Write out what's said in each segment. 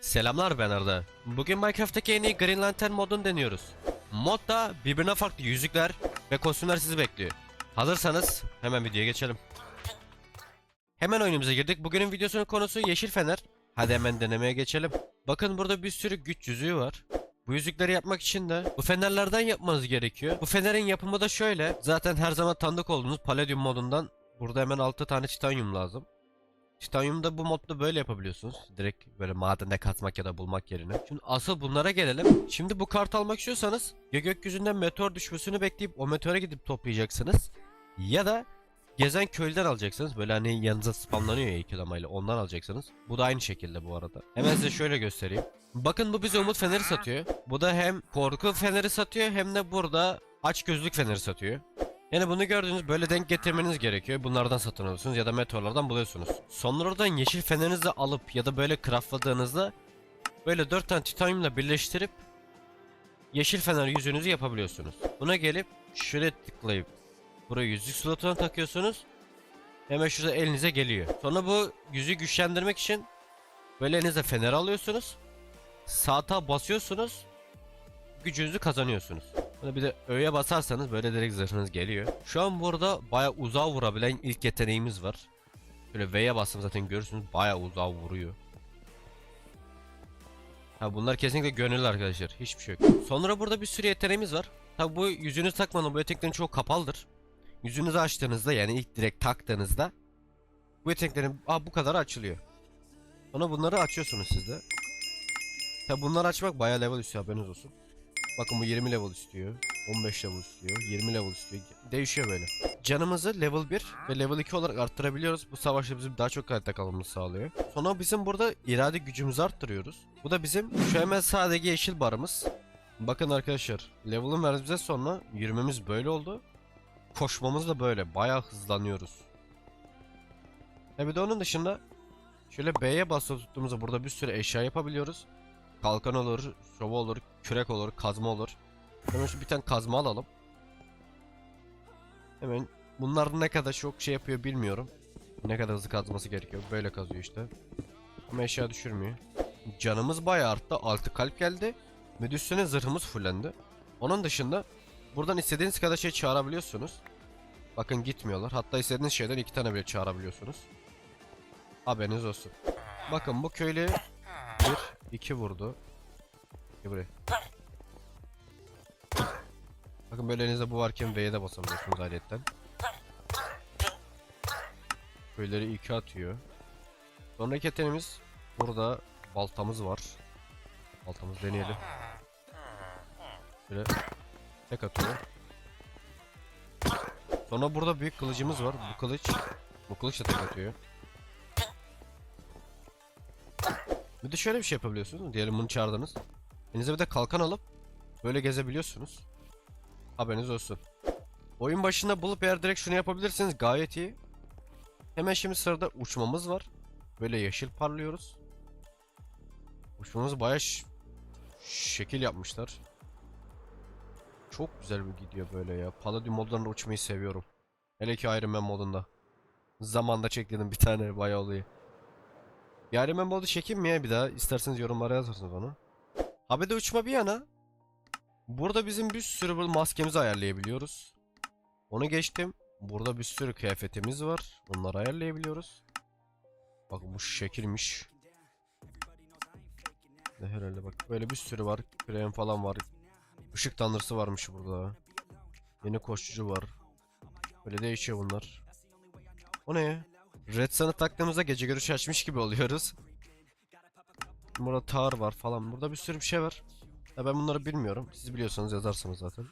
Selamlar ben Arda. Bugün Minecraft'taki en iyi Green Lantern modunu deniyoruz. Modda birbirine farklı yüzükler ve kostümler sizi bekliyor. Hazırsanız hemen videoya geçelim. Hemen oyunumuza girdik. Bugünün videosunun konusu Yeşil Fener. Hadi hemen denemeye geçelim. Bakın burada bir sürü güç yüzüğü var. Bu yüzükleri yapmak için de bu fenerlerden yapmanız gerekiyor. Bu fenerin yapımı da şöyle. Zaten her zaman tanıdık olduğunuz Palladium modundan burada hemen 6 tane titanyum lazım. Titanyum da bu modda böyle yapabiliyorsunuz. Direkt böyle madende katmak ya da bulmak yerine. Şimdi asıl bunlara gelelim. Şimdi bu kart almak istiyorsanız ya gökyüzünden meteor düşmesini bekleyip o meteora gidip toplayacaksınız. Ya da gezen köylüden alacaksınız. Böyle hani yanınıza spamlanıyor ya iki damayla ondan alacaksınız. Bu da aynı şekilde bu arada. Hemen size şöyle göstereyim. Bakın bu bize umut feneri satıyor. Bu da hem korku feneri satıyor hem de burada aç gözlük feneri satıyor. Yani bunu gördüğünüz böyle denk getirmeniz gerekiyor. Bunlardan satın alıyorsunuz ya da meteorlardan buluyorsunuz. Sonra oradan yeşil fenerinizi alıp ya da böyle craftladığınızda böyle 4 tane titanyumla birleştirip yeşil fener yüzünüzü yapabiliyorsunuz. Buna gelip şöyle tıklayıp buraya yüzük slotuna takıyorsunuz. Hemen şurada elinize geliyor. Sonra bu yüzüğü güçlendirmek için böyle elinize fener alıyorsunuz. Sağ tağa basıyorsunuz. Gücünüzü kazanıyorsunuz. Buna bir de öğe basarsanız böyle direkt zırhınız geliyor. Şu an burada baya uzağa vurabilen ilk yeteneğimiz var. Böyle V'ye bastım zaten görürsünüz baya uzağa vuruyor. Ha bunlar kesinlikle gönüllü arkadaşlar. Hiçbir şey yok. Sonra burada bir sürü yeteneğimiz var. Tabi bu yüzünüzü takmanın bu yeteneklerin çoğu kapalıdır. Yüzünüzü açtığınızda yani ilk direkt taktığınızda bu yeteneklerin aa, bu kadar açılıyor. Sonra bunları açıyorsunuz siz de. Tabi bunları açmak bayağı level istiyor haberiniz olsun. Bakın bu 20 level istiyor. 15 level istiyor. 20 level istiyor. Değişiyor böyle. Canımızı level 1 ve level 2 olarak arttırabiliyoruz. Bu savaşta bizim daha çok hayatta kalmamızı sağlıyor. Sonra bizim burada irade gücümüzü arttırıyoruz. Bu da bizim şu hemen sağdaki yeşil barımız. Bakın arkadaşlar level'ın verdi bize sonra yürümemiz böyle oldu. Koşmamız da böyle. Bayağı hızlanıyoruz. E bir de onun dışında şöyle B'ye basılı tuttuğumuzda burada bir sürü eşya yapabiliyoruz. Kalkan olur, şova olur, kürek olur, kazma olur. Hemen şu bir tane kazma alalım. Hemen bunlar ne kadar çok şey yapıyor bilmiyorum. Ne kadar hızlı kazması gerekiyor. Böyle kazıyor işte. Ama eşya düşürmüyor. Canımız bayağı arttı. 6 kalp geldi. Ve zırhımız fullendi. Onun dışında buradan istediğiniz kadar şey çağırabiliyorsunuz. Bakın gitmiyorlar. Hatta istediğiniz şeyden iki tane bile çağırabiliyorsunuz. Haberiniz olsun. Bakın bu köylü bir, iki vurdu. Gel buraya. Bakın böyle elinizde bu varken V'ye de basabiliyorsunuz aletten. Köyleri iki atıyor. Sonraki yeteneğimiz burada baltamız var. Baltamızı deneyelim. Böyle tek atıyor. Sonra burada büyük kılıcımız var. Bu kılıç bu kılıç da tek atıyor. Bir de şöyle bir şey yapabiliyorsunuz. Diyelim bunu çağırdınız. Elinize bir de kalkan alıp böyle gezebiliyorsunuz. Haberiniz olsun. Oyun başında bulup eğer direkt şunu yapabilirsiniz gayet iyi. Hemen şimdi sırada uçmamız var. Böyle yeşil parlıyoruz. Uçmamız bayağı ş- şekil yapmışlar. Çok güzel bir gidiyor böyle ya. Palladium modlarında uçmayı seviyorum. Hele ki Iron Man modunda. Zamanda çekledim bir tane bayağı oluyor. Iron Man modu çekeyim mi ya bir daha? İsterseniz yorumlara yazarsınız onu. Habede uçma bir yana. Burada bizim bir sürü bu maskemizi ayarlayabiliyoruz. Onu geçtim. Burada bir sürü kıyafetimiz var. Onları ayarlayabiliyoruz. Bak bu şekilmiş. Ne herhalde bak böyle bir sürü var. Krem falan var. Işık tanrısı varmış burada. Yeni koşucu var. Böyle değişiyor bunlar. O ne ya? Red Sun'ı taktığımızda gece görüşü açmış gibi oluyoruz. Burada tar var falan. Burada bir sürü bir şey var. Ya ben bunları bilmiyorum. Siz biliyorsanız yazarsınız zaten.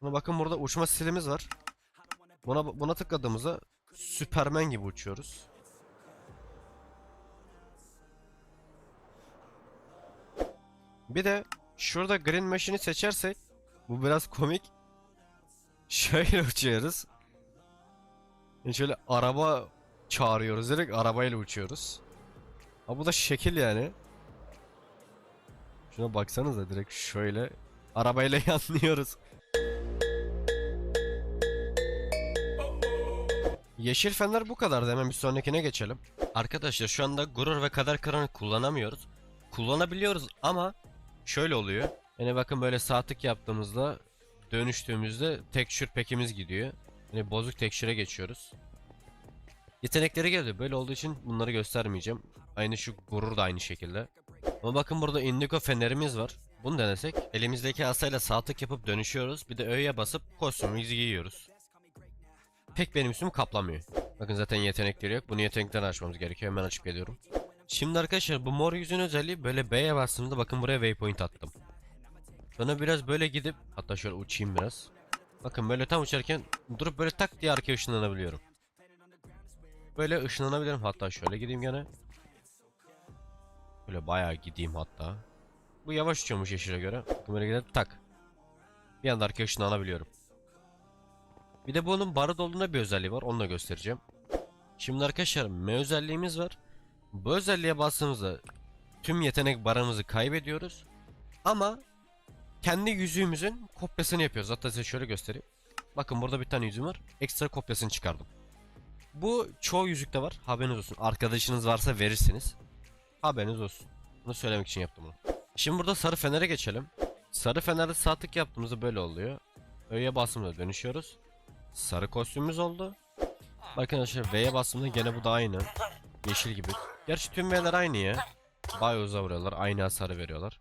Buna bakın burada uçma stilimiz var. Buna buna tıkladığımızda Superman gibi uçuyoruz. Bir de şurada Green Machine'i seçersek bu biraz komik. Şöyle uçuyoruz. Yani şöyle araba çağırıyoruz direkt arabayla uçuyoruz. Ha bu da şekil yani. Şuna baksanıza direkt şöyle arabayla yanlıyoruz. Yeşil fener bu kadar hemen bir sonrakine geçelim. Arkadaşlar şu anda gurur ve kader kıranı kullanamıyoruz. Kullanabiliyoruz ama şöyle oluyor. Yani bakın böyle saatlik yaptığımızda dönüştüğümüzde tekstür pekimiz gidiyor. Yani bozuk tekstüre geçiyoruz. Yetenekleri geldi. Böyle olduğu için bunları göstermeyeceğim. Aynı şu gurur da aynı şekilde. Ama bakın burada indigo fenerimiz var. Bunu denesek elimizdeki asayla saatlik yapıp dönüşüyoruz. Bir de öğeye basıp kostümümüzü giyiyoruz. Pek benim üstümü kaplamıyor. Bakın zaten yetenekleri yok. Bunu yetenekten açmamız gerekiyor. Hemen açık ediyorum. Şimdi arkadaşlar bu mor yüzün özelliği böyle B'ye bastığımda bakın buraya waypoint attım. Sonra biraz böyle gidip hatta şöyle uçayım biraz. Bakın böyle tam uçarken durup böyle tak diye arkaya ışınlanabiliyorum. Böyle ışınlanabilirim hatta şöyle gideyim gene. Böyle bayağı gideyim hatta. Bu yavaş uçuyormuş yeşile göre. Bakın Böyle gidip tak. Bir anda arkaya ışınlanabiliyorum. Bir de bunun barı dolduğunda bir özelliği var. Onu da göstereceğim. Şimdi arkadaşlar M özelliğimiz var. Bu özelliğe bastığımızda tüm yetenek barımızı kaybediyoruz. Ama kendi yüzüğümüzün kopyasını yapıyoruz. Hatta size şöyle göstereyim. Bakın burada bir tane yüzüğüm var. Ekstra kopyasını çıkardım. Bu çoğu yüzükte var. Haberiniz olsun. Arkadaşınız varsa verirsiniz. Haberiniz olsun. Bunu söylemek için yaptım bunu. Şimdi burada sarı fenere geçelim. Sarı fenerde saatlik yaptığımızda böyle oluyor. Öğeye bastığımızda dönüşüyoruz. Sarı kostümümüz oldu. Bakın arkadaşlar V'ye bastığımda gene bu da aynı. Yeşil gibi. Gerçi tüm V'ler aynı ya. Bayağı vuruyorlar. Aynı hasarı veriyorlar.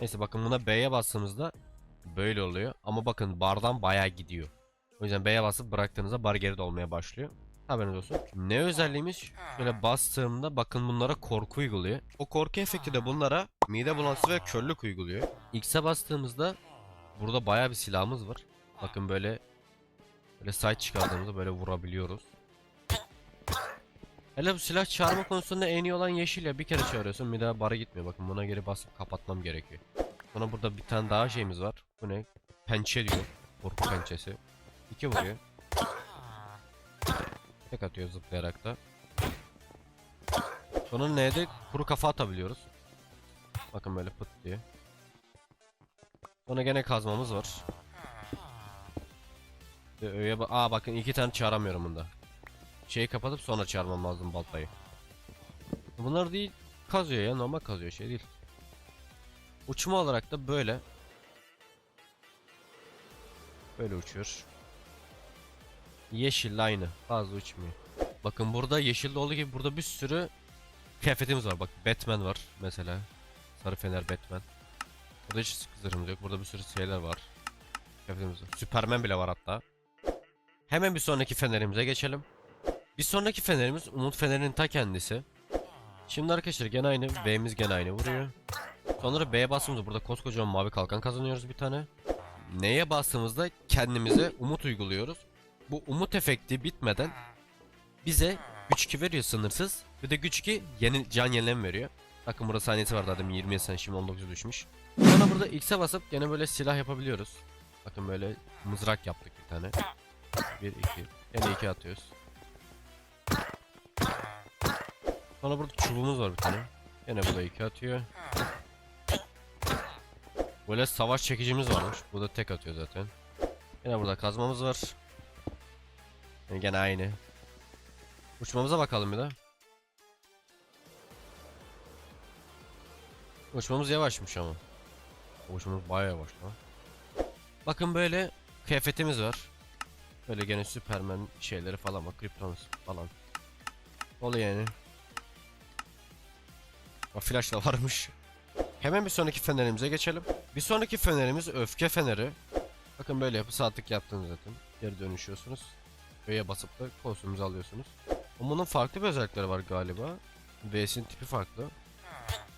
Neyse bakın buna B'ye bastığımızda böyle oluyor. Ama bakın bardan bayağı gidiyor. O yüzden B'ye basıp bıraktığınızda bar geri dolmaya başlıyor. Haberiniz olsun. Ne özelliğimiz? Şöyle bastığımda bakın bunlara korku uyguluyor. O korku efekti de bunlara mide bulantısı ve körlük uyguluyor. X'e bastığımızda burada bayağı bir silahımız var. Bakın böyle böyle side çıkardığımızda böyle vurabiliyoruz. Hele bu silah çağırma konusunda en iyi olan yeşil ya bir kere çağırıyorsun bir daha bara gitmiyor. Bakın buna geri basıp kapatmam gerekiyor. Sonra burada bir tane daha şeyimiz var. Bu ne? Pençe diyor. Korku pençesi. İki vuruyor. Tek atıyor zıplayarak da. Sonra N'de kuru kafa atabiliyoruz. Bakın böyle pıt diye. Sonra gene kazmamız var. Öğeye ba- Aa bakın iki tane çağıramıyorum bunda. Şeyi kapatıp sonra çağırmam lazım baltayı. Bunlar değil kazıyor ya normal kazıyor şey değil. Uçma olarak da böyle. Böyle uçuyor. Yeşil aynı. Fazla uçmuyor. Bakın burada yeşilde olduğu gibi burada bir sürü kıyafetimiz var. Bak Batman var mesela. Sarı fener Batman. Burada hiç zırhımız yok. Burada bir sürü şeyler var. Kıyafetimiz var. Superman bile var hatta. Hemen bir sonraki fenerimize geçelim. Bir sonraki fenerimiz Umut Fener'in ta kendisi. Şimdi arkadaşlar gene aynı. B'miz gene aynı vuruyor. Sonra B'ye bastığımızda burada koskocaman mavi kalkan kazanıyoruz bir tane. Neye bastığımızda kendimize umut uyguluyoruz. Bu umut efekti bitmeden bize güç 2 veriyor sınırsız. Bir de güç 2 yeni can yenileme veriyor. Bakın burada saniyesi vardı adam 20 sen şimdi 19 düşmüş. Sonra burada X'e basıp gene böyle silah yapabiliyoruz. Bakın böyle mızrak yaptık bir tane. 1 2 gene 2 atıyoruz. Sonra burada çubuğumuz var bir tane. Gene burada 2 atıyor. Böyle savaş çekicimiz varmış. Bu da tek atıyor zaten. Yine burada kazmamız var. Yani gene aynı. Uçmamıza bakalım bir de. Uçmamız yavaşmış ama. Uçmamız bayağı yavaş lan. Bakın böyle kıyafetimiz var. Böyle gene Superman şeyleri falan var. Kryptonus falan. Oluyor yani. O flash da varmış. Hemen bir sonraki fenerimize geçelim. Bir sonraki fenerimiz öfke feneri. Bakın böyle yapı saatlik yaptığınız zaten. Geri dönüşüyorsunuz. Ö'ye basıp da kostümünüzü alıyorsunuz. Ama bunun farklı bir özellikleri var galiba. V'sin tipi farklı.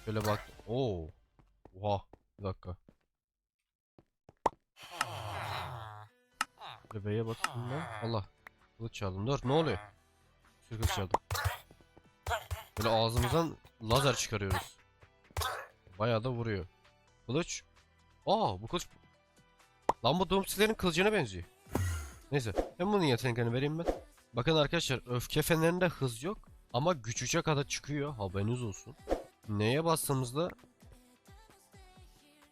Şöyle bak. Oo. Oha. Bir dakika. Böyle V'ye basınca. Allah. Kılıç çaldım. Dur ne oluyor? Sürü kılıç çaldım. Böyle ağzımızdan lazer çıkarıyoruz. Bayağı da vuruyor. Kılıç. Aa bu kılıç. Lan bu Doomslayer'in kılıcına benziyor. Neyse. Ben bunun yeteneklerini vereyim ben. Bakın arkadaşlar öfke fenerinde hız yok. Ama güç 3'e kadar çıkıyor. Haberiniz olsun. Neye bastığımızda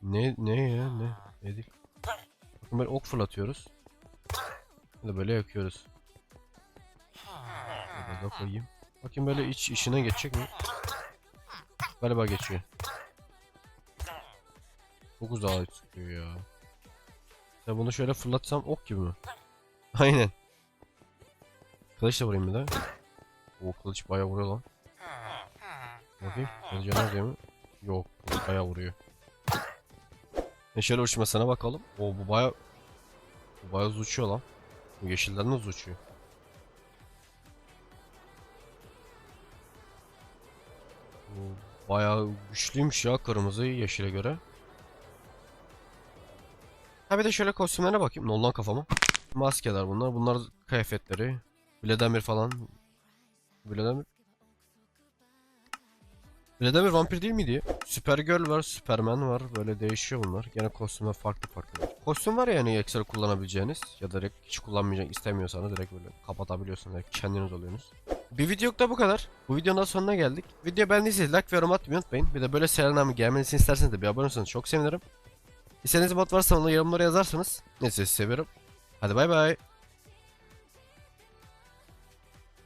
ne ne ya ne ne değil. Bakın böyle ok fırlatıyoruz. Ya böyle yakıyoruz. Böyle koyayım. Bakayım böyle iç işine geçecek mi? Galiba geçiyor. Çok uzağa çıkıyor ya. Ya bunu şöyle fırlatsam ok gibi mi? Aynen. Kılıçla vurayım bir de. O kılıç bayağı vuruyor lan. Bakayım. Kılıcı nerede mi? Yok. Bayağı vuruyor. Neşeli uçmasına bakalım. O bu bayağı... Bu hızlı uçuyor lan. Bu yeşilden hızlı uçuyor. Bayağı güçlüymüş ya kırmızı yeşile göre. Ha bir de şöyle kostümlerine bakayım. Ne oldu kafama? Maskeler bunlar. Bunlar kıyafetleri. Vladimir falan. Vladimir. Vladimir vampir değil miydi? Supergirl var, Superman var. Böyle değişiyor bunlar. Gene kostümler farklı farklı. Kostüm var ya yani ekstra kullanabileceğiniz. Ya direkt hiç kullanmayacak istemiyorsanız direkt böyle kapatabiliyorsunuz. Direkt kendiniz oluyorsunuz. Bir video da bu kadar. Bu videonun sonuna geldik. Video beğendiyseniz like ve yorum atmayı unutmayın. Bir de böyle serenamı gelmesini isterseniz de bir abone olursanız çok sevinirim. İstediğiniz mod varsa onu yorumlara yazarsanız. Neyse sizi seviyorum. Hadi bay bay.